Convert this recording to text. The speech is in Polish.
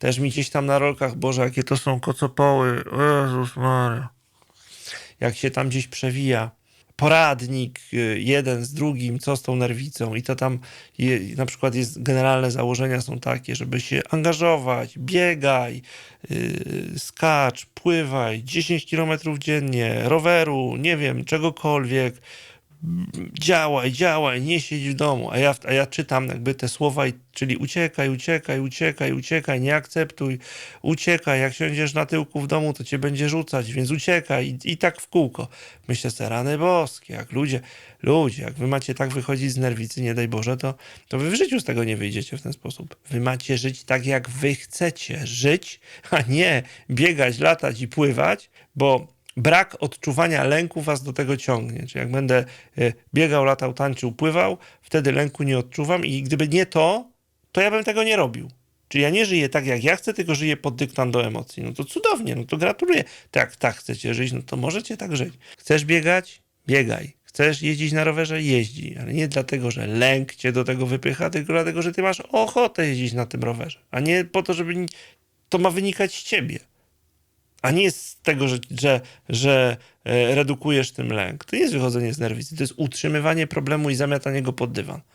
Też mi gdzieś tam na rolkach, Boże, jakie to są kocopoły. Jezus Maria. Jak się tam gdzieś przewija. Poradnik y, jeden z drugim, co z tą nerwicą. I to tam je, na przykład jest, generalne założenia są takie, żeby się angażować, biegaj, yy, skacz, pływaj, 10 km dziennie, roweru, nie wiem, czegokolwiek, działaj, działaj, nie siedź w domu. A ja, a ja czytam jakby te słowa, czyli uciekaj, uciekaj, uciekaj, uciekaj, nie akceptuj, uciekaj, jak siądziesz na tyłku w domu, to cię będzie rzucać, więc uciekaj i, i tak w kółko. Myślę sobie, rany boskie, jak ludzie, ludzie, jak wy macie tak wychodzić z nerwicy, nie daj Boże, to, to wy w życiu z tego nie wyjdziecie w ten sposób. Wy macie żyć tak, jak wy chcecie żyć, a nie biegać, latać i pływać, bo brak odczuwania lęku was do tego ciągnie. Czyli jak będę e, biegał, latał, tańczył, pływał, wtedy lęku nie odczuwam i gdyby nie to, to ja bym tego nie robił. Czyli ja nie żyję tak, jak ja chcę, tylko żyję pod dyktando emocji. No to cudownie, no to gratuluję. Tak, tak chcecie żyć, no to możecie tak żyć. Chcesz biegać? Biegaj. Chcesz jeździć na rowerze? Jeździ. Ale nie dlatego, że lęk cię do tego wypycha, tylko dlatego, że ty masz ochotę jeździć na tym rowerze. A nie po to, żeby... To ma wynikać z ciebie a nie z tego, że, że, że e, redukujesz tym lęk. To nie jest wychodzenie z nerwicy, to jest utrzymywanie problemu i zamiatanie go pod dywan.